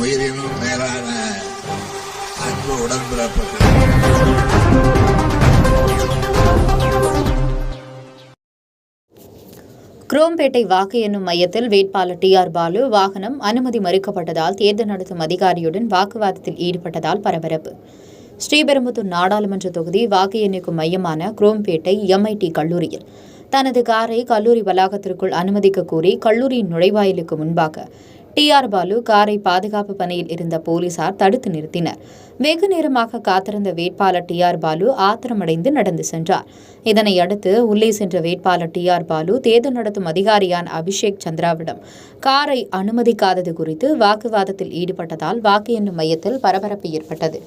உயிரினும் மேலான அன்பு உடன்பிறப்புகள். குரோம்பேட்டை வாக்கு எண்ணும் மையத்தில் வேட்பாளர் டி ஆர் பாலு வாகனம் அனுமதி மறுக்கப்பட்டதால் தேர்தல் நடத்தும் அதிகாரியுடன் வாக்குவாதத்தில் ஈடுபட்டதால் பரபரப்பு. ஸ்ரீபெரும்புத்தூர் நாடாளுமன்ற தொகுதி வாக்கு எண்ணிக்கும் மையமான குரோம்பேட்டை எம்ஐடி கல்லூரியில். தனது காரை கல்லூரி வளாகத்திற்குள் அனுமதிக்க கோரி கல்லூரியின் நுழைவாயிலுக்கு முன்பாக டி ஆர் பாலு காரை பாதுகாப்பு பணியில் இருந்த போலீசார் தடுத்து நிறுத்தினர். வெகு நேரமாக காத்திருந்த வேட்பாளர் டி ஆர் பாலு ஆத்திரமடைந்து நடந்து சென்றார். இதனை அடுத்து உள்ளே சென்ற வேட்பாளர் டி ஆர் பாலு தேர்தல் நடத்தும் அதிகாரியான அபிஷேக் சந்திராவிடம் காரை அனுமதிக்காதது குறித்து வாக்குவாதத்தில் ஈடுபட்டதால் வாக்கு எண்ணும் மையத்தில் பரபரப்பு ஏற்பட்டது.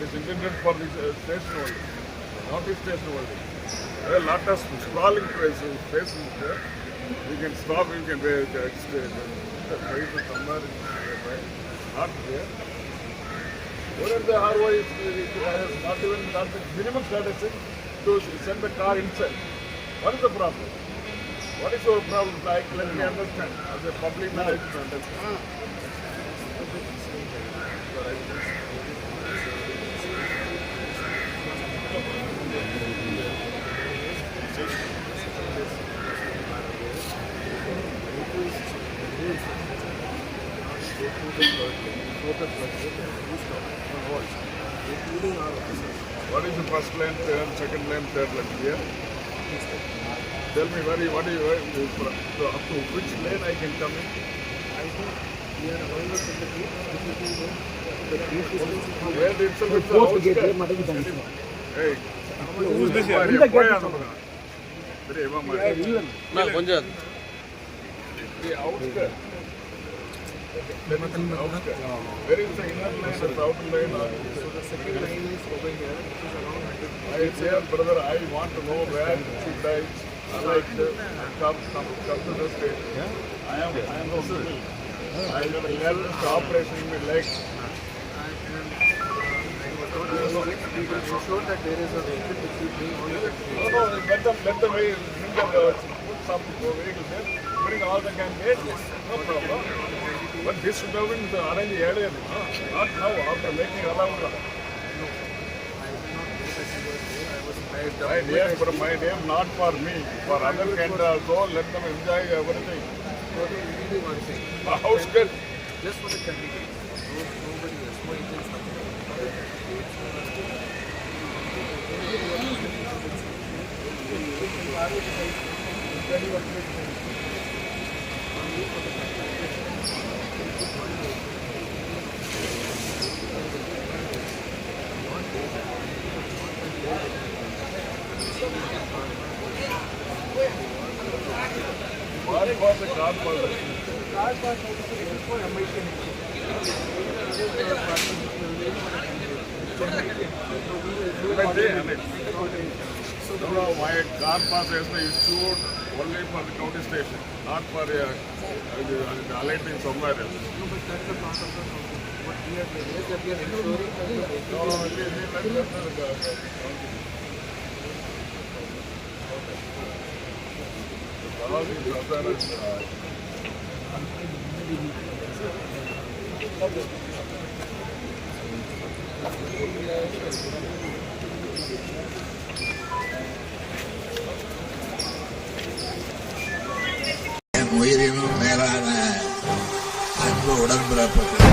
For intended for uh, station only, not the station only. There are a lot of sprawling places, places there. You can stop, you can wait, uh, uh, try to somewhere, uh, not there. The ROI is, is, has not even not the minimum courtesy to send the car inside. What is the problem? What is your problem? Like, let me understand. As a public man, I including our officers. What is the first lane, turn, second lane, third lane here? Tell me, what is, what is, so up to which lane I can come in? I think we are from the gate. The gate the. Hey, who is this here? Are you? The. Where is the inner or the outer lane or? So the second line is over here. I say, brother, I want to know where should I, like come, come, come to the state. I am, I am also, I got a nervous operation in my leg. ensure that there is a vehicle which will bring all the No, no, let them, let them bring the, put some vehicles there, bring all the candidates, no problem. But this been arranged earlier, no? not now, after making allowed. My name, for my name, not for me, for other candidates also, let them enjoy everything. A house girl, just for the. No, nobody else, no agents, nothing. what for the they, my car pass has been issued only for the county station, not for uh, uh, the, the alighting somewhere else. No, but that's a part of the what we that we are ensuring that the the, the, the உடன்பிறப்புக்கு